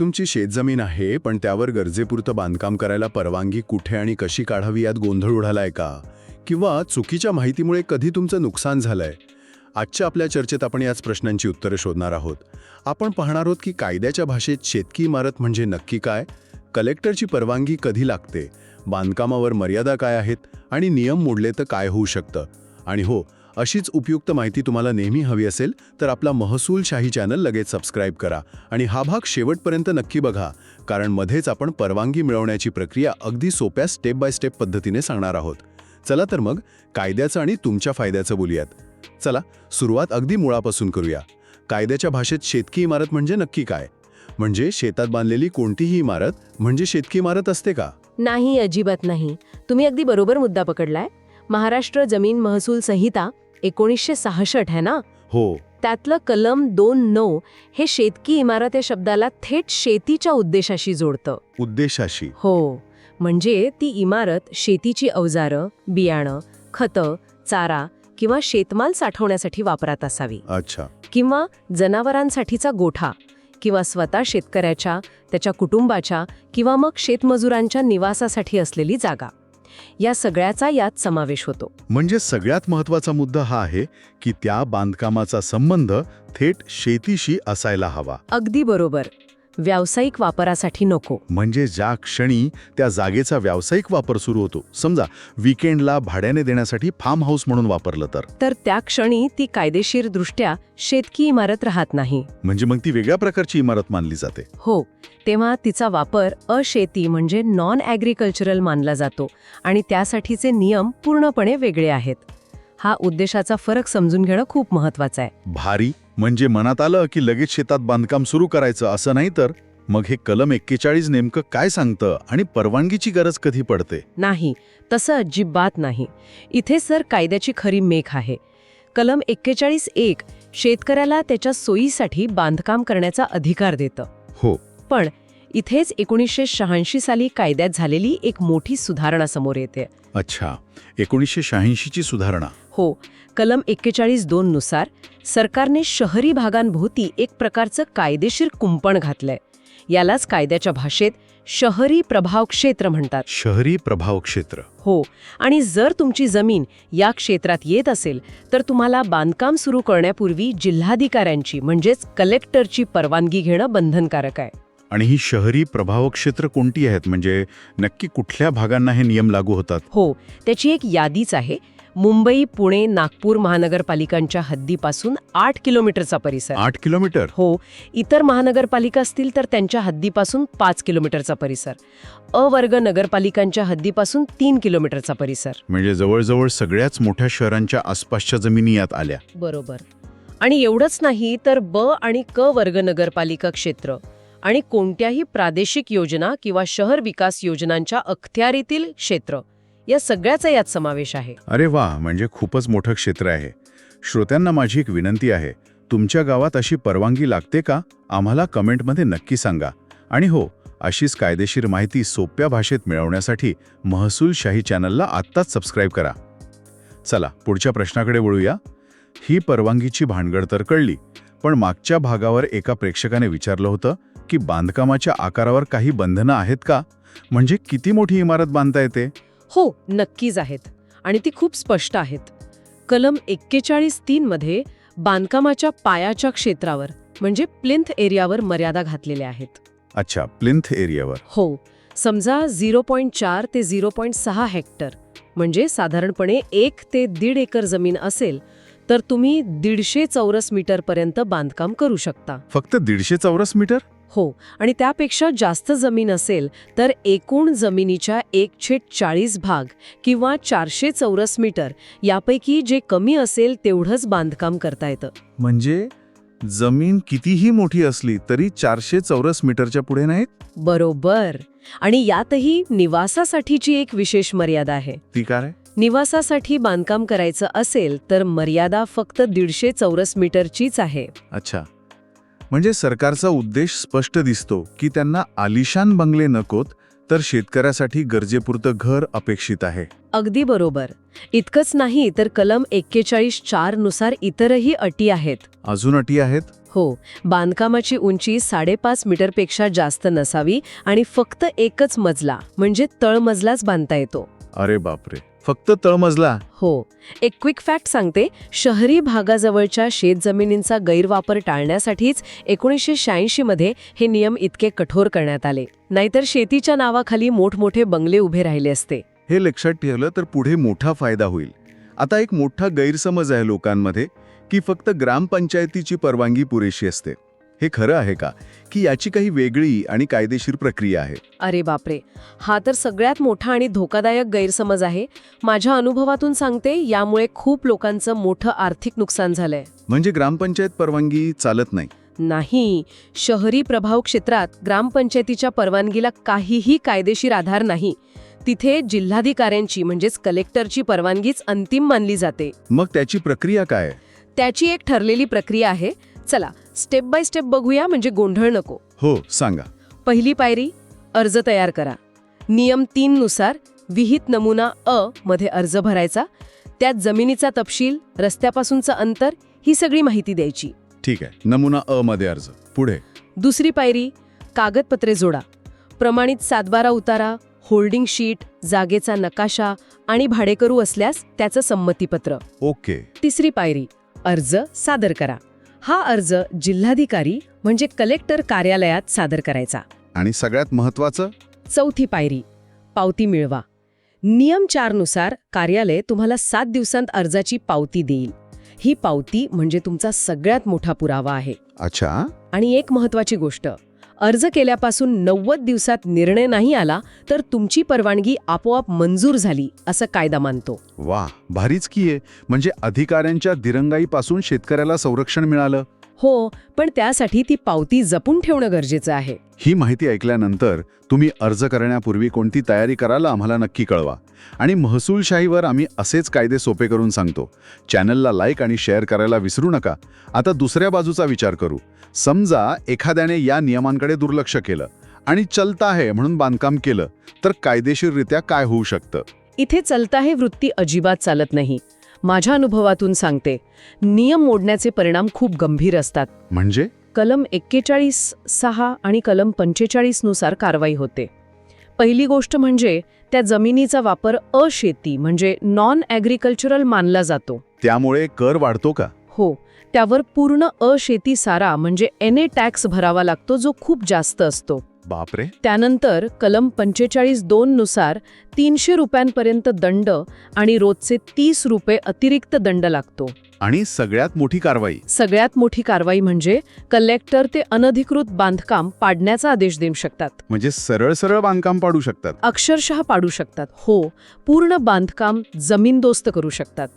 तुमची शेतजमीन आहे पण त्यावर गरजेपुरतं बांधकाम करायला परवानगी कुठे आणि कशी काढावी यात गोंधळ उडालाय का? किंवा चुकीच्या माहितीमुळे कधी तुमचं नुकसान झालंय? आजच्या आपल्या चर्चेत आपण याच प्रश्नांची उत्तरे शोधणार आहोत. आपण पाहणार आहोत की कायद्याच्या भाषेत शेतकी इमारत म्हणजे नक्की काय? कलेक्टरची परवानगी कधी लागते? बांधकामावर मर्यादा काय आहेत? आणि नियम मोडले तर काय होऊ शकतं? आणि हो अशीच उपयुक्त माहिती तुम्हाला नेहमी हवी असेल तर आपला महसूल शाही चॅनल लगेच सबस्क्राईब करा आणि हा भाग शेवटपर्यंत नक्की बघा कारण मध्येच आपण परवानगी मिळवण्याची प्रक्रिया अगदी सोप्या स्टेप बाय स्टेप पद्धतीने सांगणार आहोत. चला तर मग कायद्याचं आणि तुमच्या फायद्याचं बोलूयात. चला सुरुवात अगदी मुळापासून करूया. कायद्याच्या भाषेत शेतकी इमारत म्हणजे नक्की काय? म्हणजे शेतात बांधलेली कोणतीही इमारत म्हणजे शेतकी इमारत असते का? नाही अजिबात नाही. तुम्ही अगदी बरोबर मुद्दा पकडलाय. महाराष्ट्र जमीन महसूल संहिता एकोणीसशे सहासष्ट आहे ना? हो. त्यातलं कलम दोन नऊ हे शेतकी इमारत या शब्दाला थेट शेतीच्या उद्देशाशी जोडतं. उद्देशाशी. हो. म्हणजे ती इमारत शेतीची अवजारं बियाणं खतं चारा किंवा शेतमाल साठवण्यासाठी वापरात असावी. अच्छा. किंवा जनावरांसाठीचा गोठा किंवा स्वतः शेतकऱ्याच्या त्याच्या कुटुंबाच्या किंवा मग शेतमजुरांच्या निवासासाठी असलेली जागा. या सगळ्याचा यात समावेश होतो. म्हणजे सगळ्यात महत्त्वाचा मुद्दा हा आहे की त्या बांधकामाचा संबंध थेट शेतीशी असायला हवा. अगदी बरोबर. व्यावसायिक वापरासाठी नको. म्हणजे ज्या क्षणी त्या जागेचा व्यावसायिक वापर सुरू होतो समजा विकेंडला भाड्याने देण्यासाठी फार्म हाऊस म्हणून वापरलं तर? तर त्या क्षणी ती कायदेशीरदृष्ट्या शेतकी इमारत राहत नाही. म्हणजे मग ती वेगळ्या प्रकारची इमारत मानली जाते. हो तेव्हा तिचा वापर अशेती म्हणजे नॉन ॲग्रिकल्चरल मानला जातो आणि त्यासाठीचे नियम पूर्णपणे वेगळे आहेत. हा उद्देशाचा फरक समजून घेणं खूप महत्वाचं आहे. भारी. म्हणजे मनात आलं की लगेच शेतात बांधकाम सुरू करायचं असं नाही तर मग हे कलम एक्केचाळीस नेमकं काय सांगतं आणि परवानगीची गरज कधी पडते? नाही तसं अजिबात नाही. इथे सर कायद्याची खरी मेख आहे. कलम एक्केचाळीस एक शेतकऱ्याला त्याच्या सोयीसाठी बांधकाम करण्याचा अधिकार देतं. हो. पण इथेच एकोणीसशे शहाऐंशी साली कायद्यात झालेली एक मोठी सुधारणा समोर येते. अच्छा. एकोणीसशे शहाऐंशीची सुधारणा. हो कलम एक्केचाळीस दोन नुसार सरकारने शहरी भागांभोवती एक प्रकारचं कायदेशीर कुंपण घातलंय. यालाच कायद्याच्या भाषेत शहरी प्रभाव क्षेत्र म्हणतात. शहरी प्रभाव क्षेत्र. हो आणि जर तुमची जमीन या क्षेत्रात येत असेल तर तुम्हाला बांधकाम सुरू करण्यापूर्वी जिल्हाधिकाऱ्यांची म्हणजेच कलेक्टरची परवानगी घेणं बंधनकारक आहे. आणि ही शहरी प्रभाव क्षेत्र कोणती आहेत? म्हणजे नक्की कुठल्या भागांना हे नियम लागू होतात? हो त्याची एक यादीच आहे. मुंबई पुणे नागपूर महानगरपालिकांच्या हद्दीपासून आठ किलोमीटरचा परिसर. आठ किलोमीटर? हो. इतर महानगरपालिका असतील तर त्यांच्या हद्दीपासून पाच किलोमीटरचा परिसर. अवर्ग नगरपालिकांच्या हद्दीपासून तीन किलोमीटरचा परिसर. म्हणजे जवळजवळ सगळ्याच मोठ्या शहरांच्या आसपासच्या जमिनी यात आल्या. बरोबर. आणि एवढंच नाही तर ब आणि क वर्ग नगरपालिका क्षेत्र आणि कोणत्याही प्रादेशिक योजना किंवा शहर विकास योजनांच्या अखत्यारीतील क्षेत्र. या सगळ्याचा यात समावेश आहे. अरे वा म्हणजे खूपच मोठं क्षेत्र आहे. श्रोत्यांना माझी एक विनंती आहे तुमच्या गावात अशी परवानगी लागते का? आम्हाला कमेंटमध्ये नक्की सांगा. आणि हो अशीच कायदेशीर माहिती सोप्या भाषेत मिळवण्यासाठी महसूल शाही चॅनलला आत्ताच सबस्क्राईब करा. चला पुढच्या प्रश्नाकडे वळूया. ही परवानगीची भानगड तर कळली पण मागच्या भागावर एका प्रेक्षकाने विचारलं होतं की बांधकामाच्या आकारावर काही बंधनं आहेत का? म्हणजे किती मोठी इमारत बांधता येते? हो नक्कीच आहेत. आणि ती खूप स्पष्ट आहेत. कलम एक्केचाळीस तीन मध्ये बांधकामाच्या पायाच्या क्षेत्रावर म्हणजे प्लिंथ एरियावर मर्यादा घातलेल्या आहेत. अच्छा प्लिंथ एरियावर. हो समजा झिरो पॉईंट चार ते झिरो पॉईंट सहा हेक्टर म्हणजे साधारणपणे एक ते दीड एकर जमीन असेल तर तुम्ही दीडशे चौरस मीटरपर्यंत बांधकाम करू शकता. फक्त दीडशे चौरस मीटर? हो आणि त्यापेक्षा जास्त जमीन असेल तर एकूण जमिनीच्या एकशे चाळीस भाग किंवा चारशे चौरस मीटर यापैकी जे कमी असेल तेवढंच बांधकाम करता येतं. म्हणजे जमीन कितीही मोठी असली तरी चारशे चौरस मीटरच्या पुढे नाहीत? बरोबर. आणि यातही निवासासाठीची एक विशेष मर्यादा आहे. ती काय निवासासाठी बांधकाम करायचं असेल तर मर्यादा फक्त दीडशे चौरस मीटरचीच आहे. अच्छा. म्हणजे सरकारचा उद्देश स्पष्ट दिसतो की त्यांना आलिशान बंगले नकोत तर शेतकऱ्यासाठी गरजेपुरतं घर अपेक्षित आहे. अगदी बरोबर. इतकंच नाही तर कलम एक्केचाळीस चारनुसार इतरही अटी आहेत. अजून अटी आहेत? हो बांधकामाची उंची साडेपाच मीटरपेक्षा जास्त नसावी आणि फक्त एकच मजला म्हणजे तळमजलाच बांधता येतो. अरे बापरे! फक्त तळमजला. हो. एक क्विक फॅक्ट सांगते. शहरी भागाजवळच्या शेतजमिनींचा गैरवापर टाळण्यासाठीच एकोणीसशे शहाऐंशी मध्ये हे नियम इतके कठोर करण्यात आले. नाहीतर शेतीच्या नावाखाली मोठमोठे बंगले उभे राहिले असते. हे लक्षात ठेवलं तर पुढे मोठा फायदा होईल. आता एक मोठा गैरसमज आहे लोकांमध्ये की फक्त ग्रामपंचायतीची परवानगी पुरेशी असते. हे खरं आहे का? की याची काही वेगळी आणि कायदेशीर प्रक्रिया आहे. अरे बापरे! हा तर सगळ्यात मोठा आणि धोकादायक गैरसमज आहे. माझ्या अनुभवातून सांगते यामुळे खूप लोकांचं मोठं आर्थिक नुकसान झालंय. म्हणजे ग्रामपंचायत परवानगी चालत नाही? नाही. शहरी प्रभाव क्षेत्रात ग्रामपंचायतीच्या परवानगीला काहीही कायदेशीर आधार नाही. तिथे जिल्हाधिकाऱ्यांची म्हणजेच कलेक्टरची परवानगीच अंतिम मानली जाते. मग त्याची प्रक्रिया काय? त्याची एक ठरलेली प्रक्रिया आहे. चला स्टेप बाय स्टेप बघूया म्हणजे गोंधळ नको. हो सांगा. पहिली पायरी अर्ज तयार करा. नियम तीन नुसार विहित नमुना अ मध्ये अर्ज भरायचा त्यात जमिनीचा तपशील रस्त्यापासूनचं अंतर ही सगळी माहिती द्यायची. ठीक आहे नमुना अ मध्ये अर्ज. पुढे. दुसरी पायरी कागदपत्रे जोडा. प्रमाणित सातबारा उतारा होल्डिंग शीट जागेचा नकाशा आणि भाडेकरू असल्यास त्याचं संमतीपत्र. ओके. तिसरी पायरी अर्ज सादर करा. हा अर्ज जिल्हाधिकारी म्हणजे कलेक्टर कार्यालयात सादर करायचा. आणि सगळ्यात महत्वाचं चौथी पायरी पावती मिळवा. नियम चारनुसार कार्यालय तुम्हाला सात दिवसांत अर्जाची पावती देईल. ही पावती म्हणजे तुमचा सगळ्यात मोठा पुरावा आहे. अच्छा. आणि एक महत्वाची गोष्ट अर्ज केल्यापासून नव्वद दिवसात निर्णय नाही आला तर तुमची परवानगी आपोआप मंजूर झाली असं कायदा मानतो. वा भारीच की आहे. म्हणजे अधिकाऱ्यांच्या दिरंगाईपासून शेतकऱ्याला संरक्षण मिळालं? हो पण त्यासाठी ती पावती जपून ठेवणं गरजेचं आहे. ही माहिती ऐकल्यानंतर तुम्ही अर्ज करण्यापूर्वी कोणती तयारी कराल आम्हाला नक्की कळवा. आणि महसूलशाहीवर आम्ही असेच कायदे सोपे करून सांगतो. चॅनलला लाईक आणि शेअर करायला विसरू नका. आता दुसऱ्या बाजूचा विचार करू. समजा एखाद्याने या नियमांकडे दुर्लक्ष केलं आणि चलता आहे म्हणून बांधकाम केलं तर कायदेशीररित्या काय होऊ शकतं? इथे चलता हे वृत्ती अजिबात चालत नाही. माझ्या अनुभवातून सांगते. नियम मोडण्याचे परिणाम खूप गंभीर असतात. म्हणजे? कलम एक्केचाळीस सहा आणि कलम पंचेचाळीसनुसार कारवाई होते. पहिली गोष्ट म्हणजे त्या जमिनीचा वापर अशेती म्हणजे नॉन ॲग्रिकल्चरल मानला जातो. त्यामुळे कर वाढतो का? हो त्यावर पूर्ण अशेती सारा म्हणजे एन ए टॅक्स भरावा लागतो जो खूप जास्त असतो. बापरे. त्यानंतर कलम पंचेचाळीस दोन नुसार तीनशे रुपयांपर्यंत दंड आणि रोजचे तीस रुपये अतिरिक्त दंड लागतो. आणि सगळ्यात मोठी कारवाई. सगळ्यात मोठी कारवाई म्हणजे कलेक्टर ते अनधिकृत बांधकाम पाडण्याचा आदेश देऊ शकतात. म्हणजे सरळ सरळ बांधकाम पाडू शकतात. अक्षरशः पाडू शकतात. हो पूर्ण बांधकाम जमीनदोस्त करू शकतात.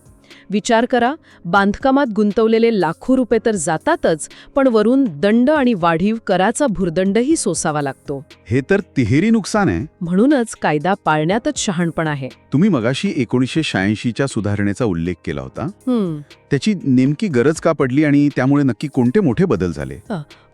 विचार करा बांधकामात गुंतवलेले लाखो रुपये तर जातातच पण वरून दंड आणि वाढीव कराचा भुर्दंडही सोसावा लागतो. हे तर तिहेरी नुकसान आहे. म्हणूनच कायदा पाळण्यातच शहाणपण आहे. तुम्ही मगाशी एकोणीसशे शहाऐंशीच्या सुधारणेचा उल्लेख केला होता. त्याची नेमकी गरज का पडली आणि त्यामुळे नक्की कोणते मोठे बदल झाले?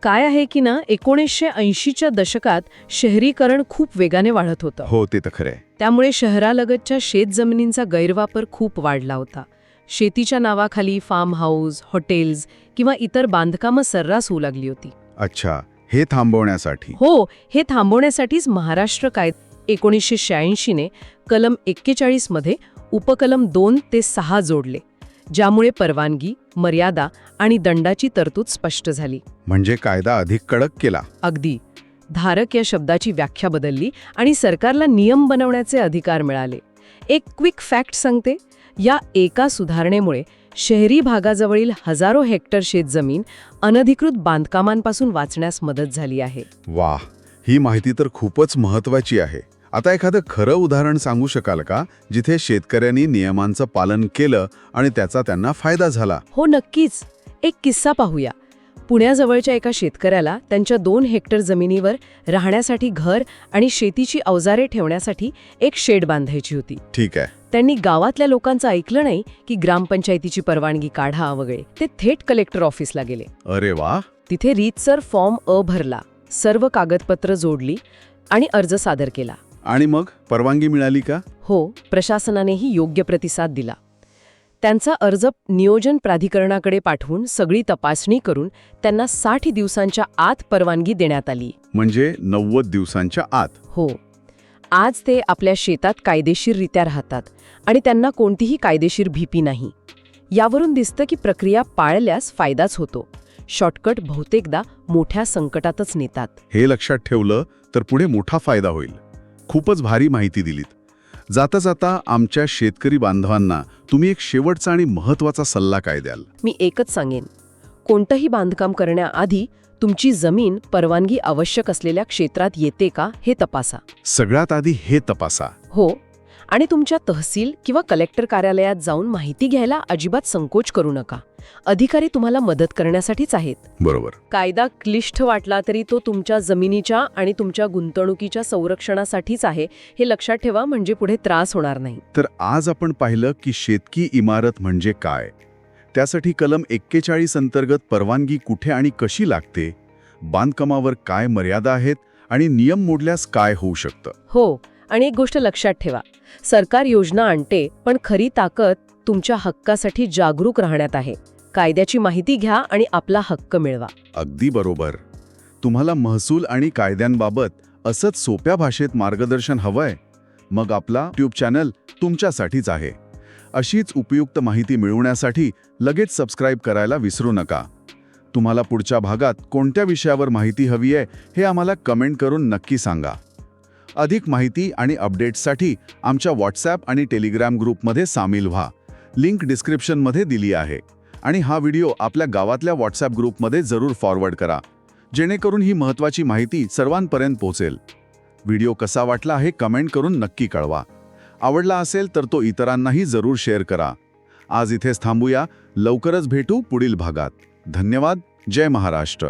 काय आहे की ना एकोणीसशे ऐंशीच्या दशकात शहरीकरण खूप वेगाने वाढत होतं. हो ते तर खरंय. त्यामुळे शहरालगतच्या शेतजमिनींचा गैरवापर खूप वाढला होता. शेतीच्या नावाखाली फार्म हाऊस हॉटेल्स किंवा इतर बांधकामं सर्रास होऊ लागली होती. अच्छा हे थांबवण्यासाठी. हो हे थांबवण्यासाठीच महाराष्ट्र कायद एकोणीसशे शहाऐंशीने कलम एक्केचाळीसमध्ये उपकलम दोन ते सहा जोडले ज्यामुळे परवानगी मर्यादा आणि दंडाची तरतूद स्पष्ट झाली. म्हणजे कायदा अधिक कडक केला. अगदी. धारक या शब्दाची व्याख्या बदलली आणि सरकारला नियम बनवण्याचे अधिकार मिळाले. एक क्विक फॅक्ट सांगते. या एका सुधारणेमुळे शहरी भागाजवळील हजारो हेक्टर शेतजमीन अनधिकृत बांधकामांपासून वाचण्यास मदत झाली आहे. वाह ही माहिती तर खूपच महत्वाची आहे. आता एखादं खरं उदाहरण सांगू शकाल का? जिथे शेतकऱ्यांनी नियमांचं पालन केलं आणि त्याचा त्यांना फायदा झाला? हो नक्कीच. एक किस्सा पाहूया. पुण्याजवळच्या एका शेतकऱ्याला त्यांच्या दोन हेक्टर जमिनीवर राहण्यासाठी घर आणि शेतीची अवजारे ठेवण्यासाठी एक शेड बांधायची होती. ठीक आहे. त्यांनी गावातल्या लोकांचं ऐकलं नाही की ग्रामपंचायतीची परवानगी काढा वगैरे. ते थेट कलेक्टर ऑफिसला गेले. अरे वा. तिथे रीतसर फॉर्म अ भरला सर्व कागदपत्र जोडली आणि अर्ज सादर केला. आणि मग? परवानगी मिळाली का? हो प्रशासनानेही योग्य प्रतिसाद दिला. त्यांचा अर्ज नियोजन प्राधिकरणाकडे पाठवून सगळी तपासणी करून त्यांना साठ दिवसांच्या आत परवानगी देण्यात आली. म्हणजे नव्वद दिवसांच्या आत. हो. आज ते आपल्या शेतात कायदेशीररित्या राहतात आणि त्यांना कोणतीही कायदेशीर भीती नाही. यावरून दिसतं की प्रक्रिया पाळल्यास फायदाच होतो. शॉर्टकट बहुतेकदा मोठ्या संकटातच नेतात. हे लक्षात ठेवलं तर पुढे मोठा फायदा होईल. खूपच भारी माहिती दिलीत. जाता जाता आमच्या शेतकरी बांधवांना तुम्ही एक शेवटचा आणि महत्त्वाचा सल्ला काय द्याल? मी एकच सांगेन. कोणतंही बांधकाम करण्याआधी तुमची जमीन परवानगी आवश्यक असलेल्या क्षेत्रात येते का हे तपासा. सगळ्यात आधी हे तपासा. हो आणि तुमच्या तहसील किंवा कलेक्टर कार्यालयात जाऊन माहिती घ्यायला अजिबात संकोच करू नका. अधिकारी तुम्हाला मदत करण्यासाठीच आहेत. बरोबर. कायदा क्लिष्ट वाटला तरी तो तुमच्या जमिनीच्या आणि तुमच्या गुंतवणुकीच्या संरक्षणासाठीच आहे हे लक्षात ठेवा म्हणजे पुढे त्रास होणार नाही. तर आज आपण पाहिलं की शेतकी इमारत म्हणजे काय? त्यासाठी कलम एक्केचाळीस अंतर्गत परवानगी कुठे आणि कशी लागते? बांधकामावर काय मर्यादा आहेत आणि नियम मोडल्यास काय होऊ शकतं? हो आणि एक गोष्ट लक्षात ठेवा. सरकार योजना आणते पण खरी ताकद तुमच्या हक्कासाठी जागरूक राहण्यात आहे. कायद्याची माहिती घ्या आणि आपला हक्क मिळवा. अगदी बरोबर. तुम्हाला महसूल आणि कायद्यांबाबत असंच सोप्या भाषेत मार्गदर्शन हवंय? मग आपला ट्यूब चॅनल तुमच्यासाठीच आहे. अशीच उपयुक्त माहिती मिळवण्यासाठी लगेच सबस्क्राईब करायला विसरू नका. तुम्हाला पुढच्या भागात कोणत्या विषयावर माहिती हवी आहे हे आम्हाला कमेंट करून नक्की सांगा. अधिक माहिती आणि अपडेट्ससाठी आमच्या व्हॉट्सॲप आणि टेलिग्राम ग्रुपमध्ये सामील व्हा. लिंक डिस्क्रिप्शनमध्ये दिली आहे. आणि हा व्हिडिओ आपल्या गावातल्या व्हॉट्सॲप ग्रुपमध्ये जरूर फॉरवर्ड करा. जेणेकरून ही महत्त्वाची माहिती सर्वांपर्यंत पोहोचेल. व्हिडिओ कसा वाटला हे कमेंट करून नक्की कळवा. आवडला असेल तर तो इतरांनाही जरूर शेअर करा. आज इथेच थांबूया. लवकरच भेटू पुढील भागात. धन्यवाद. जय महाराष्ट्र.